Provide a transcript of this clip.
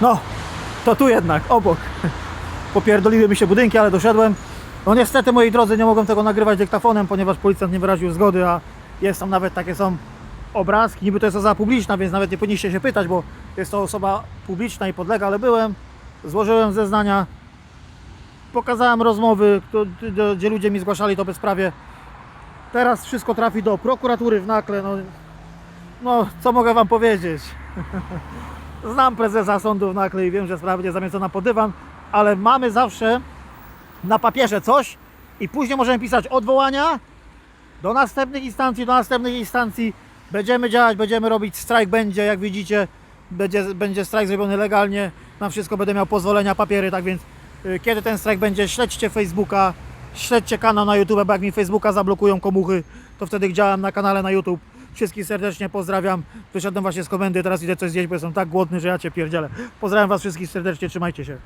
No, to tu jednak, obok. Popierdoliły mi się budynki, ale doszedłem. No niestety, moi drodzy, nie mogłem tego nagrywać dyktafonem, ponieważ policjant nie wyraził zgody, a jest tam nawet takie są obrazki. Niby to jest osoba publiczna, więc nawet nie powinniście się pytać, bo jest to osoba publiczna i podlega, ale byłem, złożyłem zeznania, pokazałem rozmowy, gdzie ludzie mi zgłaszali to bezprawie. Teraz wszystko trafi do prokuratury w Nakle. No, no co mogę Wam powiedzieć? Znam prezesa sądu w Nakle i wiem, że sprawa będzie zamiecona pod dywan, ale mamy zawsze na papierze coś i później możemy pisać odwołania do następnych instancji, do następnych instancji. Będziemy działać, będziemy robić, strajk będzie, jak widzicie, będzie, będzie strajk zrobiony legalnie, na wszystko będę miał pozwolenia, papiery, tak więc y, kiedy ten strajk będzie, śledźcie Facebooka, śledźcie kanał na YouTube, bo jak mi Facebooka zablokują komuchy, to wtedy działam na kanale na YouTube. Wszystkich serdecznie pozdrawiam. Wyszedłem właśnie z komendy, teraz idę coś zjeść, bo jestem tak głodny, że ja Cię pierdzielę. Pozdrawiam Was wszystkich serdecznie, trzymajcie się.